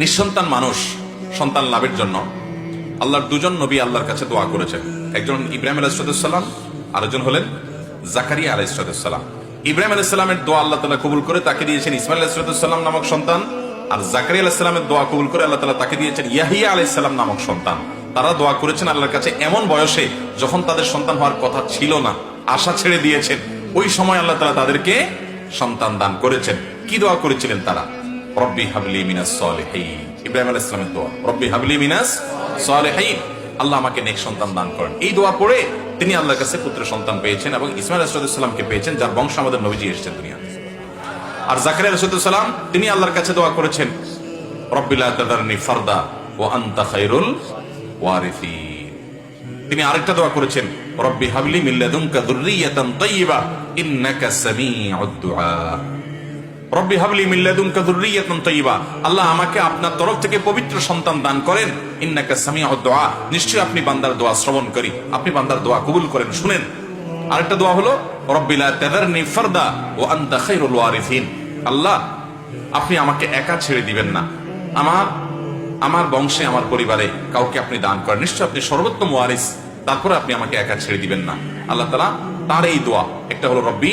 নিঃসন্তান মানুষ সন্তান লাভের জন্য। আল্লাহর দুজন নবী আল্লাহর কাছে দোয়া করেছেন। একজন ইব্রাহিম আলাইসালাম আরেকজন হলেন জাকারিয়া আলাইসালাম ইব্রাহিম আলাইসালামের দোয়া আল্লাহ তালা কবুল করে তাকে দিয়েছেন ইসমাইল আলাইসালাম নামক সন্তান, আর জাকারিয়া আলাইসালামের দোয়া কবুল করে আল্লাহ তালা তাকে দিয়েছেন ইয়াহিয়া আলাইসালাম নামক সন্তান। তারা দোয়া করেছেন আল্লাহর কাছে এমন বয়সে যখন তাদের সন্তান হওয়ার কথা ছিল না, আশা ছেড়ে দিয়েছেন। ওই সময় আল্লাহ তালা তাদেরকে সন্তান দান করেছেন। কি দোয়া করেছিলেন তারা? রব্বি হাবলি মিনাস সলিহিন। ইব্রাহিম আলাইহিস সালামের দোয়া। রব্বি হাবলি মিনাস সলিহিন। আল্লাহ আমাকে নেক সন্তান দান করেন। এই দোয়া পড়ে তিনি আল্লাহর কাছে পুত্র সন্তান পেয়েছেন এবং ইসমাইল আলাইহিসসালামকে পেয়েছেন, যার বংশ আমাদের আর জাকারিয়া আলাইহিসসালাম তিনি আল্লাহর কাছে দোয়া করেছেন রব্বিলা তাদারনি ফারদা ও আনতা তিনি আরেকটা দোয়া করেছেন, রব্বি হাবলি মিল্লাদুনকা যুররিয়াতান তাইয়্যিবা ইন্নাকা সামিউদ রব্বি হাবলি মিল্লাদুনকা যুররিয়াতান তাইয়্যিবা। আল্লাহ আমাকে আপনার তরফ থেকে পবিত্র সন্তান দান করেন। ইন্নাকা সামিউদ দুআ নিশ্চয়ই আপনি বান্দার দোয়া শ্রবণ করি। আপনি বান্দার দোয়া কবুল করেন, শুনেন। আরেকটা দোয়া হলো, রব্বি লা তাদারনি ফারদা ওয়া আনতা খায়রুল ওয়ারিসিন। আল্লাহ, আপনি আমাকে একা ছেড়ে দিবেন না। আমার আমার বংশে, আমার পরিবারে কাউকে আপনি দান করেন। নিশ্চয় আপনি সর্বোত্তম ওয়ারিস। তারপরে আপনি আমাকে একা ছেড়ে দিবেন না। আল্লাহ তালা তার এই দোয়া, একটা হলো রব্বি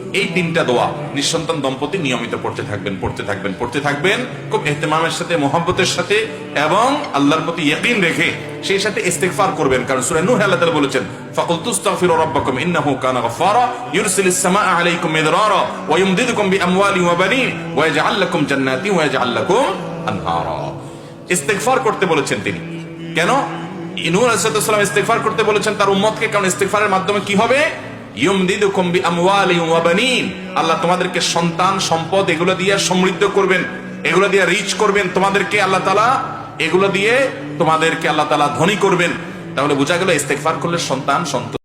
এই তিনটা দোয়া নিঃসন্তান দম্পতি নিয়মিত পড়তে থাকবেন পড়তে থাকবেন পড়তে থাকবেন। খুব এহতেমামের সাথে, মোহাব্বতের সাথে এবং আল্লাহর প্রতি ইয়াকিন রেখে সেই সাথে ইস্তেগফার করবেন। কারণ সূরা নূহ আল্লাহ তাআলা বলেছেন ইয়াজআল লাকুম আনহারা। ইস্তেগফার করতে বলেছেন তিনি। কেন? নূহ আলাইহিস সালাম ইস্তেগফার করতে বলেছেন তার উম্মতকে, কারণ ইস্তেগফারের মাধ্যমে কি হবে? আল্লাহ তোমাদেরকে সন্তান, সম্পদ এগুলো দিয়ে সমৃদ্ধ করবেন, এগুলো দিয়ে রিচ করবেন। তোমাদেরকে আল্লাহ তালা এগুলো দিয়ে তোমাদেরকে আল্লাহ তালা ধনী করবেন। তাহলে বোঝা গেল ইস্তেগফার করলে সন্তান সন্তোষ